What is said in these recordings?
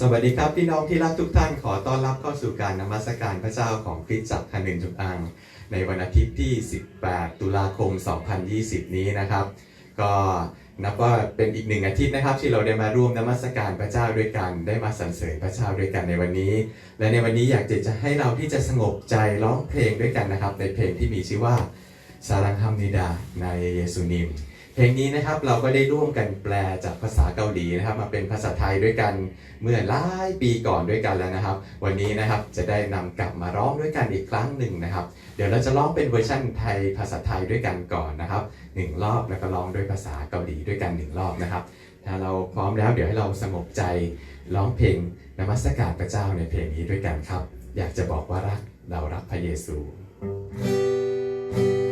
สวัสดีครับพี่น้องที่รักทุกท่านขอต้อนรับเข้าสู่การนมัสการพระเจ้าของคริสตจักรคันหนึ่งจุดอัง ในวันอาทิตย์ที่ 18 ตุลาคม 2020 นี้นะครับ ก็นับว่าเป็นอีกหนึ่งอาทิตย์นะครับ ที่เราได้มาร่วมนมัสการพระเจ้าด้วยกัน ได้มาสรรเสริญพระเจ้าด้วยกันในวันนี้ และในวันนี้อยากจะจะให้เราที่จะสงบใจร้องเพลงด้วยกันนะครับ ในเพลงที่มีชื่อว่าสารังฮัมนิดาในเยซูนิม เพลงนี้นะครับเราก็ได้ร่วมกันแปลจากภาษาเกาหลีนะครับ มาเป็นภาษาไทยด้วยกันเมื่อหลายปีก่อนด้วยกันแล้วนะครับ วันนี้นะครับจะได้นำกลับมาร้องด้วยกันอีกครั้งหนึ่งนะครับ เดี๋ยวเราจะร้องเป็นเวอร์ชันไทยภาษาไทยด้วยกันก่อนนะครับหนึ่งรอบแล้วก็ร้องด้วยภาษาเกาหลีด้วยกันหนึ่งรอบนะครับ ถ้าเราพร้อมแล้วเดี๋ยวให้เราสงบใจร้องเพลงนมัสการพระเจ้าในเพลงนี้ด้วยกันครับ อยากจะบอกว่ารักเรารักพระเยซูอย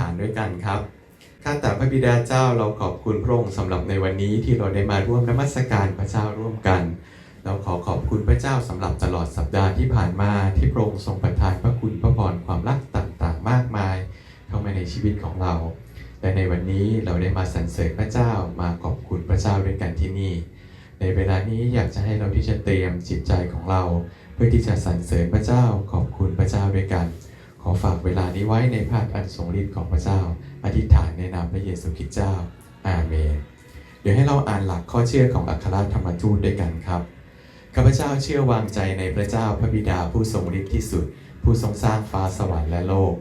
ฐานด้วยกันครับข้าแต่พระบิดาเจ้าเราขอบคุณพระองค์สำหรับในวันนี้ที่เราได้มาร่วมนมัสการพระเจ้าร่วมกัน เราขอขอบคุณพระเจ้าสำหรับตลอดสัปดาห์ที่ผ่านมาที่พระองค์ทรงประทานพระคุณพระพรความรักต่างๆ มากมาย เข้ามาในชีวิตของเรา และในวันนี้เราได้มาสรรเสริญพระเจ้ามาขอบคุณพระเจ้าด้วยกันที่นี่ ในเวลานี้อยากจะให้เราที่จะเตรียมจิตใจของเรา เพื่อที่จะสรรเสริญพระเจ้าขอบคุณพระเจ้าด้วยกัน อฝากเวลานี้ไว้ในพระอันทรงฤทธิ์ของพระเจ้า อธิษฐานในนามพระเยซูคริสต์เจ้า อาเมน เดี๋ยวให้เราอ่านหลักข้อเชื่อของอัครธรรมทูตด้วยกันครับข้าพเจ้าเชื่อวางใจในพระเจ้าพระบิดาผู้ทรงฤทธิ์ที่สุด ผู้ทรงสร้างฟ้าสวรรค์และโลก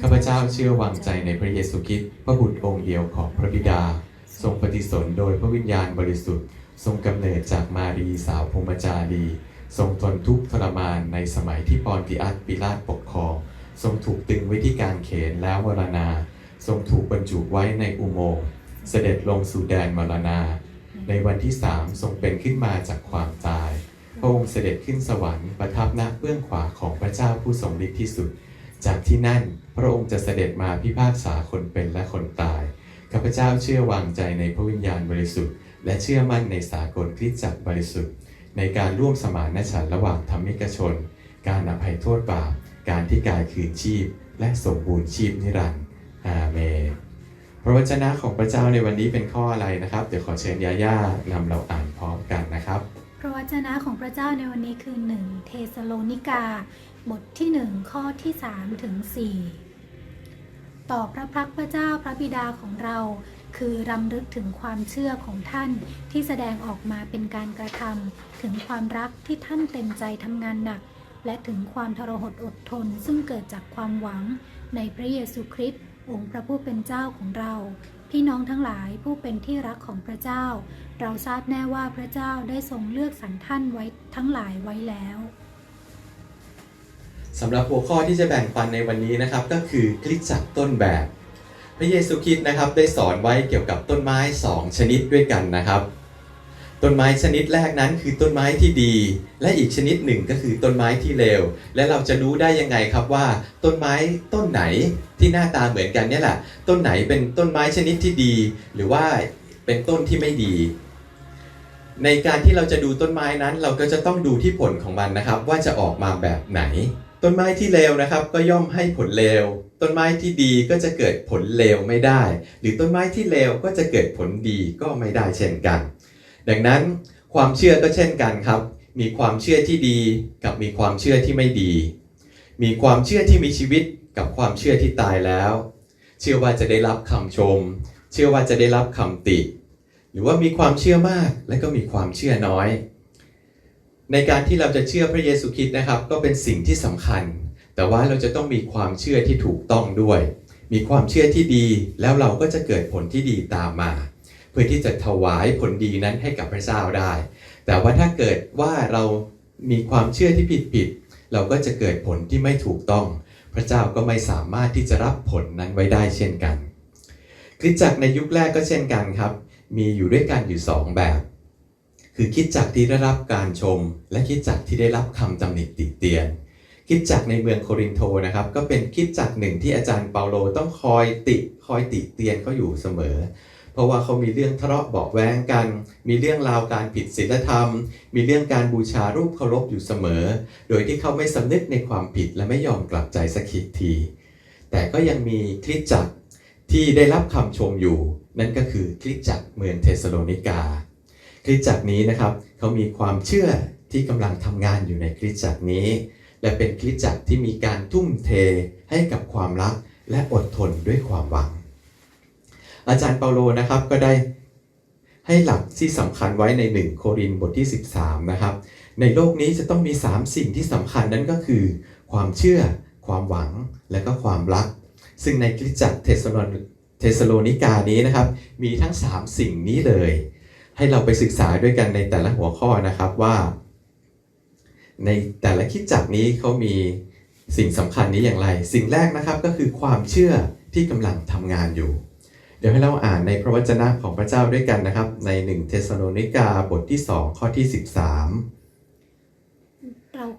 ข้าพเจ้าเชื่อวางใจในพระเยซูคริสต์พระบุตรองค์เดียวของพระบิดา ทรงปฏิสนธิโดยพระวิญญาณบริสุทธิ์ ทรงกำเนิดจากมารีสาวพรหมจารี ทรงทนทุกข์ทรมานในสมัยที่ปอนติอัสปิลาตปกครอง ทรงถูกตึงไว้ที่กางเขนแล้วมรณา ทรงถูกบรรจุไว้ในอุโมงค์เสด็จลงสู่แดนมรณา ในวันที่สามทรงเป็นขึ้นมาจากความตาย พระองค์เสด็จขึ้นสวรรค์ประทับณเบื้องขวาของพระเจ้าผู้ทรงฤทธิ์ที่สุด จากที่นั่นพระองค์จะเสด็จมาพิพากษาคนเป็นและคนตายข้าพเจ้าเชื่อวางใจในพระวิญญาณบริสุทธิ์ และเชื่อมั่นในสากลคริสตจักรบริสุทธิ์ ในการร่วมสมานฉันท์ระหว่างธรรมิกชน การอภัยโทษบาป การที่กายคืนชีพ และสมบูรณ์ชีพนิรันดร์อาเมนพระวจนะของพระเจ้าในวันนี้เป็นข้ออะไรนะครับ เดี๋ยวขอเชิญยาย่านำเราอ่านพร้อมกันนะครับ พระวจนะของพระเจ้าในวันนี้คือ 1 เทสโลนิกา บทที่ 1 ข้อที่3ถึง4ต่อพระพักพระเจ้าพระบิดาของเรา คือรำลึกถึงความเชื่อของท่านที่แสดงออกมาเป็นการกระทำถึงความรักที่ท่านเต็มใจทำงานหนัก และถึงความทรหดอดทนซึ่งเกิดจากความหวังในพระเยซูคริสต์องค์พระผู้เป็นเจ้าของเรา พี่น้องทั้งหลายผู้เป็นที่รักของพระเจ้า เราทราบแน่ว่าพระเจ้าได้ทรงเลือกสรรท่านไว้ทั้งหลายไว้แล้วสำหรับหัวข้อที่จะแบ่งปันในวันนี้นะครับ ก็คือคริสตจักรต้นแบบ พระเยซูคริสต์นะครับได้สอนไว้เกี่ยวกับต้นไม้ 2 ชนิดด้วยกันนะครับ ต้นไม้ชนิดแรกนั้นคือต้นไม้ที่ดี และอีกชนิดหนึ่งก็คือต้นไม้ที่เลวและเราจะรู้ได้ยังไงครับว่า ต้นไม้ต้นไหนที่หน้าตาเหมือนกันเนี่ยแหละต้นไหนเป็นต้นไม้ชนิดที่ดี หรือว่าเป็นต้นที่ไม่ดี ในการที่เราจะดูต้นไม้นั้น เราก็จะต้องดูที่ผลของมันนะครับ ว่าจะออกมาแบบไหน ต้นไม้ที่เลวนะครับ ก็ย่อมให้ผลเลวต้นไม้ที่ดีก็จะเกิดผลเลวไม่ได้ หรือต้นไม้ที่เลวก็จะเกิดผลดีก็ไม่ได้เช่นกัน ดังนั้นความเชื่อก็เช่นกันครับ มีความเชื่อที่ดีกับมีความเชื่อที่ไม่ดี มีความเชื่อที่มีชีวิตกับความเชื่อที่ตายแล้ว เชื่อว่าจะได้รับคำชม เชื่อว่าจะได้รับคำติ หรือว่ามีความเชื่อมากและก็มีความเชื่อน้อย ในการที่เราจะเชื่อพระเยซูคริสต์นะครับ ก็เป็นสิ่งที่สำคัญ แต่ว่าเราจะต้องมีความเชื่อที่ถูกต้องด้วย มีความเชื่อที่ดีแล้วเราก็จะเกิดผลที่ดีตามมา เพื่อที่จะถวายผลดีนั้นให้กับพระเจ้าได้ แต่ว่าถ้าเกิดว่าเรามีความเชื่อที่ผิดๆเราก็จะเกิดผลที่ไม่ถูกต้อง พระเจ้าก็ไม่สามารถที่จะรับผลนั้นไว้ได้เช่นกันคริสตจักรในยุคแรกก็เช่นกันครับ มีอยู่ด้วยกันอยู่สองแบบ คือคิดจักที่ได้รับการชม และคิดจักที่ได้รับคำตำหนิติเตียน คิดจักในเมืองโครินโตนะครับ ก็เป็นคิดจักหนึ่งที่อาจารย์เปาโลต้องคอยติคอยติเตียนเขาอยู่เสมอ เพราะว่าเขามีเรื่องทะเลาะเบาะแว้งกัน มีเรื่องราวการผิดศีลธรรม มีเรื่องการบูชารูปเคารพอยู่เสมอ โดยที่เขาไม่สำนึกในความผิดและไม่ยอมกลับใจสักที แต่ก็ยังมีคริสตจักรที่ได้รับคำชมอยู่ นั่นก็คือคริสตจักรเมืองเทสโลนิกาคริสตจักรนี้นะครับเขามีความเชื่อที่กำลังทำงานอยู่ในคริสตจักรนี้ และเป็นคริสตจักรที่มีการทุ่มเทให้กับความรักและอดทนด้วยความหวัง อาจารย์เปาโลนะครับก็ได้ให้หลักที่สำคัญไว้ใน 1 โครินบทที่ 13 นะครับ ในโลกนี้จะต้องมี 3 สิ่งที่สำคัญนั่นก็คือ ความเชื่อ ความหวังและก็ความรัก ซึ่งในคริสตจักรเทสโลนเทสโลนิกานี้นะครับ มีทั้ง 3 สิ่งนี้เลย ให้เราไปศึกษาด้วยกันในแต่ละหัวข้อนะครับว่า ในแต่ละคิดจักรนี้เขามีสิ่งสำคัญนี้อย่างไร สิ่งแรกนะครับก็คือความเชื่อที่กำลังทำงานอยู่ เดี๋ยวให้เราอ่านในพระวจนะของพระเจ้าด้วยกันนะครับ ใน1เทสโลนิกาบทที่2ข้อที่ 13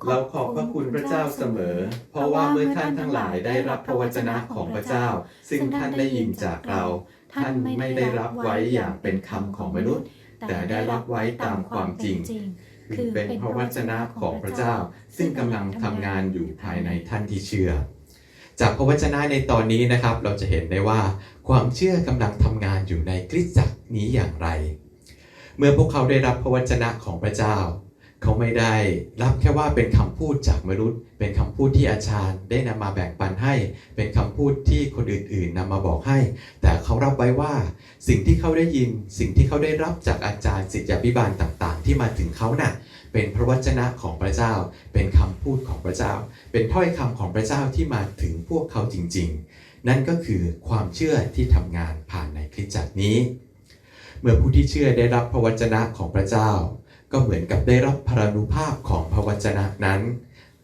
เราขอบพระคุณพระเจ้าเสมอ เพราะว่าเมื่อท่านทั้งหลายได้รับพระวจนะของพระเจ้า ซึ่งท่านได้ยินจากเรา ท่านไม่ได้รับไว้อย่างเป็นคำของมนุษย์ แต่ได้รับไว้ตามความจริงคือเป็นพระวจนะของพระเจ้า ซึ่งกำลังทำงานอยู่ภายในท่านที่เชื่อ จากพระวจนะในตอนนี้นะครับ เราจะเห็นได้ว่าความเชื่อกำลังทำงานอยู่ในคริสตจักรนี้อย่างไร เมื่อพวกเขาได้รับพระวจนะของพระเจ้า เขาไม่ได้รับแค่ว่าเป็นคำพูดจากมนุษย์ เป็นคำพูดที่อาจารย์ได้นำมาแบ่งปันให้ เป็นคำพูดที่คนอื่นๆนำมาบอกให้ แต่เขารับไว้ว่า สิ่งที่เขาได้ยิน สิ่งที่เขาได้รับจากอาจารย์ศิษยาภิบาลต่างๆ ที่มาถึงเขาน่ะ เป็นพระวจนะของพระเจ้า เป็นคำพูดของพระเจ้า เป็นถ้อยคำของพระเจ้าที่มาถึงพวกเขาจริง ๆ นั่นก็คือความเชื่อที่ทำงานผ่านในคริสตจักรนี้ เมื่อผู้ที่เชื่อได้รับพระวจนะของพระเจ้า ก็เหมือนกับได้รับพรานุภาพของพระวจนะนั้น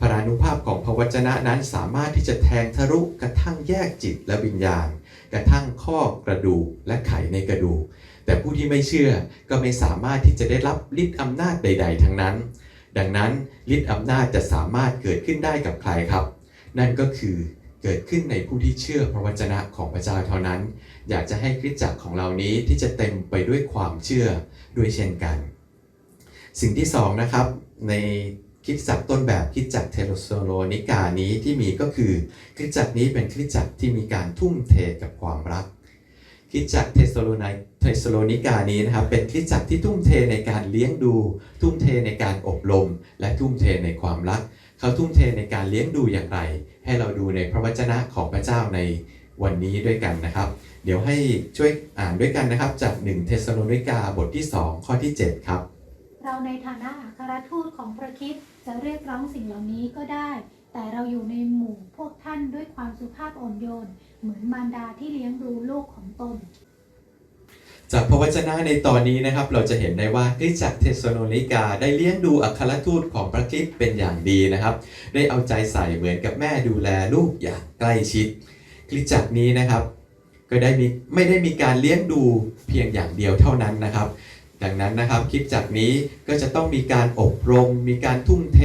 พรานุภาพของพระวจนะนั้นสามารถที่จะแทงทะลุกระทั่งแยกจิตและวิญญาณ กระทั่งข้อกระดูกและไขในกระดูก แต่ผู้ที่ไม่เชื่อก็ไม่สามารถที่จะได้รับฤทธิ์อำนาจใด ๆ ทั้งนั้น ดังนั้นฤทธิ์อำนาจจะสามารถเกิดขึ้นได้กับใครครับ นั่นก็คือเกิดขึ้นในผู้ที่เชื่อพระวจนะของพระเจ้าเท่านั้น อยากจะให้คริสตจักรของเรานี้ที่จะเต็มไปด้วยความเชื่อด้วยเช่นกัน สิ่งที่สองนะครับในคริดจักรต้นแบบคริดจักรเทโสโซโลนิกานี้ที่มีก็คือคริดจักรนี้เป็นคริดจักรที่มีการทุ่มเทกับความรัก คิดจักรเทสโลไนเทสโลนิกานี้นะครับเป็นคิดจักรที่ทุ่มเทในการเลี้ยงดู ทุ่มเทในการอบรม และทุ่มเทในความรัก เขาทุ่มเทในการเลี้ยงดูอย่างไร ให้เราดูในพระวจนะของพระเจ้าในวันนี้ด้วยกันนะครับ เดี๋ยวให้ช่วยอ่านด้วยกันนะครับ จาก 1 เทสโลนิกาบทที่ 2 ข้อที่ 7 ครับ เราในฐานะอัครทูตของพระคริสต์จะเรียกร้องสิ่งเหล่านี้ก็ได้ แต่เราอยู่ในหมู่พวกท่านด้วยความสุภาพอ่อนโยน เหมือนมารดาที่เลี้ยงดูลูกของตน จากพระวจนะในตอนนี้นะครับ เราจะเห็นได้ว่าคริสตจักรเทสโลนิกาได้เลี้ยงดูอัครทูตของพระคริสต์เป็นอย่างดีนะครับ ได้เอาใจใส่เหมือนกับแม่ดูแลลูกอย่างใกล้ชิดคริสตจักรนี้นะครับ ก็ได้มีไม่ได้มีการเลี้ยงดูเพียงอย่างเดียวเท่านั้นนะครับ ดังนั้นนะครับคริสตจักนี้ก็จะต้องมีการอบรม มีการทุ่มเท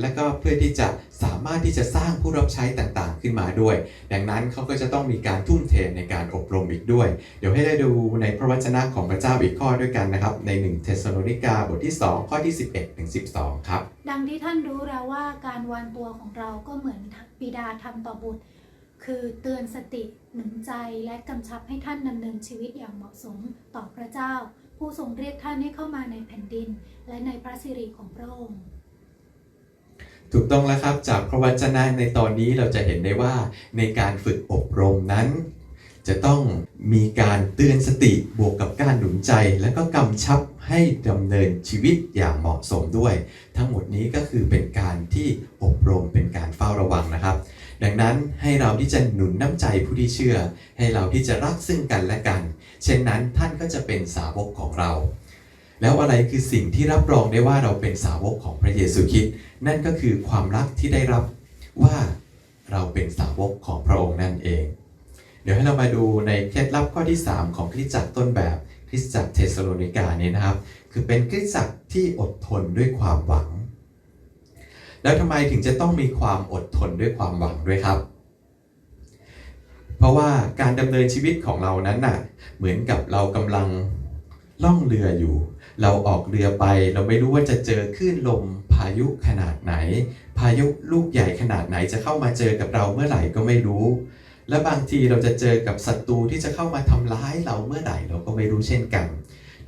และก็เพื่อที่จะสามารถที่จะสร้างผู้รับใช้ต่างๆ ขึ้นมาด้วย ดังนั้นเขาก็จะต้องมีการทุ่มเทในการอบรมอีกด้วย เดี๋ยวให้ได้ดูในพระวจนะของพระเจ้าอีกข้อด้วยกันนะครับ ใน1เทสโลนิกาบทที่ 2 ข้อที่ 11ถึง12 ครับ ดังที่ท่านรู้แล้วว่าการวางตัวของเราก็เหมือนบิดาทำต่อบุตร คือเตือนสติหนุนใจและกำชับให้ท่านดำเนินชีวิตอย่างเหมาะสมต่อพระเจ้า ผู้ทรงเรียกท่านให้เข้ามาในแผ่นดิน และในพระสิริของพระองค์ ถูกต้องแล้วครับจากพระวจนะในตอนนี้เราจะเห็นได้ว่าในการฝึกอบรมนั้น จะต้องมีการเตือนสติบวกกับการหนุนใจและก็กำชับ ให้ดำเนินชีวิตอย่างเหมาะสมด้วย ทั้งหมดนี้ก็คือเป็นการที่อบรมเป็นการเฝ้าระวังนะครับ ดังนั้นให้เราที่จะหนุนน้ำใจผู้ที่เชื่อ ให้เราที่จะรักซึ่งกันและกัน เช่นนั้นท่านก็จะเป็นสาวกของเรา แล้วอะไรคือสิ่งที่รับรองได้ว่าเราเป็นสาวกของพระเยซูคริสต์นั่นก็คือความรักที่ได้รับว่าเราเป็นสาวกของพระองค์นั่นเอง เดี๋ยวให้เรามาดูในเคล็ดลับข้อที่ 3 ของคริสตจักรต้นแบบ คริสตจักรเทสโลนิกาเนี่ยนะครับ คือเป็นคริสตจักรที่อดทนด้วยความหวัง แล้วทำไมถึงจะต้องมีความอดทนด้วยความหวังด้วยครับ เพราะว่าการดำเนินชีวิตของเรานั้นน่ะเหมือนกับเรากำลังล่องเรืออยู่ เราออกเรือไป เราไม่รู้ว่าจะเจอคลื่นลมพายุขนาดไหน พายุลูกใหญ่ขนาดไหนจะเข้ามาเจอกับเราเมื่อไหร่ก็ไม่รู้ และบางทีเราจะเจอกับศัตรูที่จะเข้ามาทำร้ายเราเมื่อไหร่เราก็ไม่รู้เช่นกัน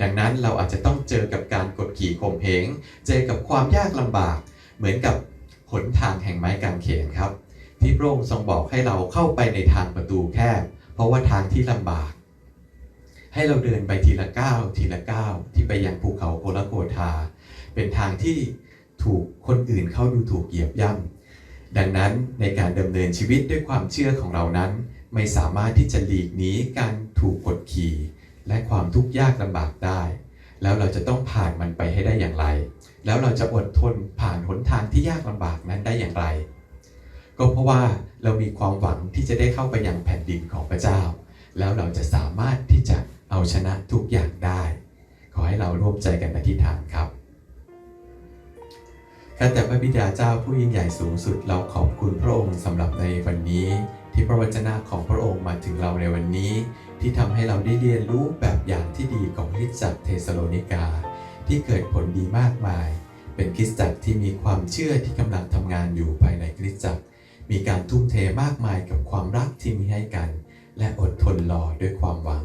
ดังนั้นเราอาจจะต้องเจอกับการกดขี่ข่มเหง เจอกับความยากลำบาก เหมือนกับหนทางแห่งไม้กางเขนครับ ที่พระองค์ทรงบอกให้เราเข้าไปในทางประตูแคบ เพราะว่าทางที่ลำบาก ให้เราเดินไปทีละก้าวทีละก้าวที่ไปยังภูเขาโพลโกธา เป็นทางที่ถูกคนอื่นเข้าดูถูกเหยียบย่ำ ดังนั้นในการดำเนินชีวิตด้วยความเชื่อของเรานั้น ไม่สามารถที่จะหลีกหนีการถูกกดขี่ และความทุกข์ยากลำบากได้ แล้วเราจะต้องผ่านมันไปให้ได้อย่างไร แล้วเราจะอดทนผ่านหนทางที่ยากลำบากนั้นได้อย่างไร ก็เพราะว่าเรามีความหวังที่จะได้เข้าไปยังแผ่นดินของพระเจ้า แล้วเราจะสามารถที่จะเอาชนะทุกอย่างได้ ขอให้เราร่วมใจกันอธิษฐานครับ ข้าแต่พระบิดาเจ้าผู้ยิ่งใหญ่สูงสุดเราขอบคุณพระองค์สำหรับในวันนี้ ที่พระวจนะของพระองค์มาถึงเราในวันนี้ ที่ทำให้เราได้เรียนรู้แบบอย่างที่ดีของคริสตจักรเทสโลนิกา ที่เกิดผลดีมากมาย เป็นคริสตจักรที่มีความเชื่อที่กำลังทำงานอยู่ภายในคริสตจักร มีการทุ่มเทมากมายกับความรักที่มีให้กัน และอดทนรอด้วยความหวัง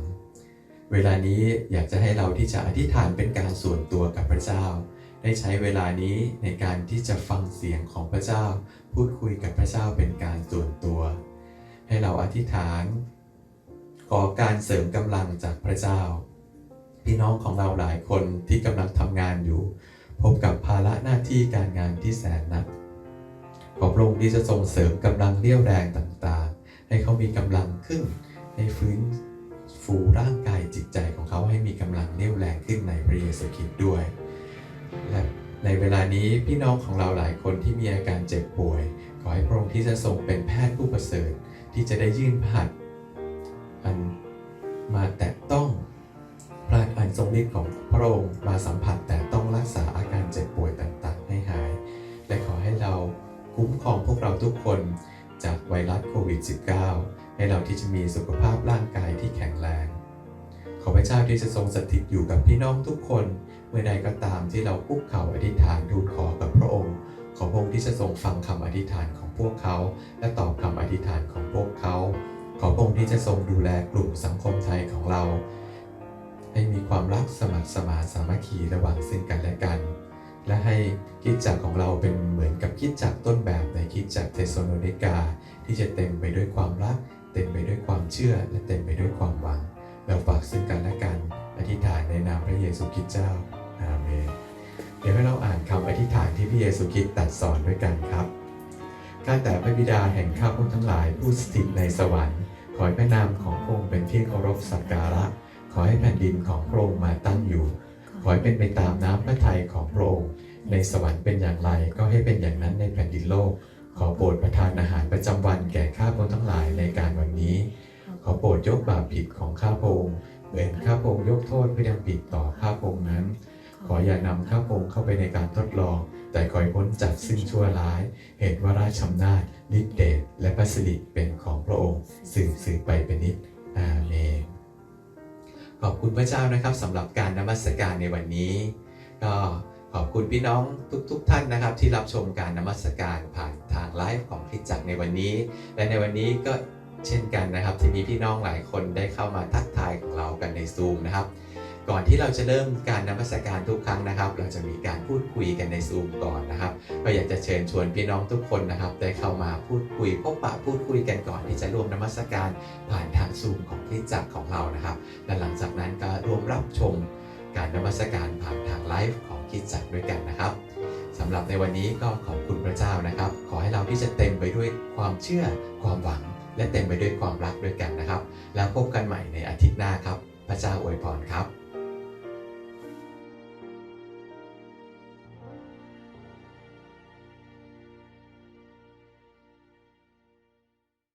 เวลานี้อยากจะให้เราที่จะอธิษฐานเป็นการส่วนตัวกับพระเจ้า ได้ใช้เวลานี้ในการที่จะฟังเสียงของพระเจ้า พูดคุยกับพระเจ้าเป็นการส่วนตัว ให้เราอธิษฐาน ขอการเสริมกำลังจากพระเจ้า พี่น้องของเราหลายคนที่กำลังทำงานอยู่ พบกับภาระหน้าที่การงานที่แสนหนักขอพระองค์ที่จะทรงเสริมกำลังเรี่ยวแรงต่างๆ ให้เขามีกำลังขึ้นให้ฟื้นฟูร่างกายจิตใจของเขาให้มีกำลังเรี่ยวแรงขึ้นในพระเยซูคริสต์ด้วย ในเวลานี้พี่น้องของเราหลายคนที่มีอาการเจ็บป่วย ขอให้พระองค์ที่จะทรงเป็นแพทย์ผู้ประเสริฐที่จะได้ยื่นผัดอันมาแตะต้องพระอันทรงฤทธิ์ของพระองค์มาสัมผัสแต่ต้องรักษาอาการเจ็บป่วยต่างๆ ให้หาย และขอให้เราคุ้มครองพวกเราทุกคนจากไวรัสโควิด -19 ให้เราที่จะมีสุขภาพร่างกายที่แข็งแรง ขอพระเจ้าที่จะทรงสถิตอยู่กับพี่น้องทุกคน มื่อใดก็ตามที่เราคุกเข่าอธิษฐานทูลขอกับพระองค์ ขอพระองค์ที่จะทรงฟังคำอธิษฐานของพวกเขา และตอบคำอธิษฐานของพวกเขา ขอพระองค์ที่จะทรงดูแลกลุ่มสังคมไทยของเรา ให้มีความรักสมัครสมานสามัคคีระหว่างซึ่งกันและกัน และให้คิดจักรของเราเป็นเหมือนกับคิดจักรต้นแบบในคิดจักรเทสโซโลนิกา ที่จะเต็มไปด้วยความรัก เต็มไปด้วยความเชื่อ และเต็มไปด้วยความหวังเราฝากซึ่งกันและกัน อธิษฐานในนามพระเยซูคริสต์เจ้า เดี๋ยวให้เราอ่านคำอธิษฐานที่พระเยซูคริสต์ตรัดสอนด้วยกันครับข้าแต่พระบิดาแห่งข้าพเจ้าทั้งหลายผู้สถิตในสวรรค์ ขอให้พระนามของพระองค์เป็นที่เคารพสักการะ ขอให้แผ่นดินของพระองค์มาตั้งอยู่ ขอให้เป็นไปตามน้ำพระทัยของพระองค์ ในสวรรค์เป็นอย่างไรก็ให้เป็นอย่างนั้นในแผ่นดินโลก ขอโปรดประทานอาหารประจำวันแก่ข้าพเจ้าทั้งหลายในการวันนี้ ขอโปรดยกบาปผิดของข้าพระองค์เหมือนข้าพระองค์ยกโทษผู้ยังผิดต่อข้าพระองค์นั้น ขออย่านำข้าพระองเข้าไปในการทดลอง แต่ขอให้พ้นจากซึ่งชั่วร้าย เหตุว่าราชอำนาจฤทธิเดชและพระสิริเป็นของพระองค์สืบสืบไปเป็นนิจอาเมนขอบคุณพระเจ้านะครับสำหรับการนมัสการในวันนี้ ก็ขอบคุณพี่น้องทุกๆทท่านนะครับ ที่รับชมการนมัสการผ่านทางไลฟ์ของคริดจักรในวันนี้ และในวันนี้ก็เช่นกันนะครับ ที่มีพี่น้องหลายคนได้เข้ามาทักทายของเรากันในซูมนะครับ ก่อนที่เราจะเริ่มการนมัสการทุกครั้งนะครับ เราจะมีการพูดคุยกันในซูมก่อนนะครับก็อยากจะเชิญชวนพี่น้องทุกคนนะครับ ได้เข้ามาพูดคุยพบปะพูดคุยกันก่อนที่จะร่วมนมัสการผ่านทางซูมของคริสจักรของเรานะครับและหลังจากนั้นก็ร่วมรับชมการนมัสการผ่านทางไลฟ์ของคริสจักรด้วยกันนะครับสำหรับในวันนี้ก็ขอบคุณพระเจ้านะครับ ขอให้เราที่จะเต็มไปด้วยความเชื่อความหวัง และเต็มไปด้วยความรักด้วยกันนะครับ แล้วพบกันใหม่ในอาทิตย์หน้าครับ พระเจ้าอวยพรครับ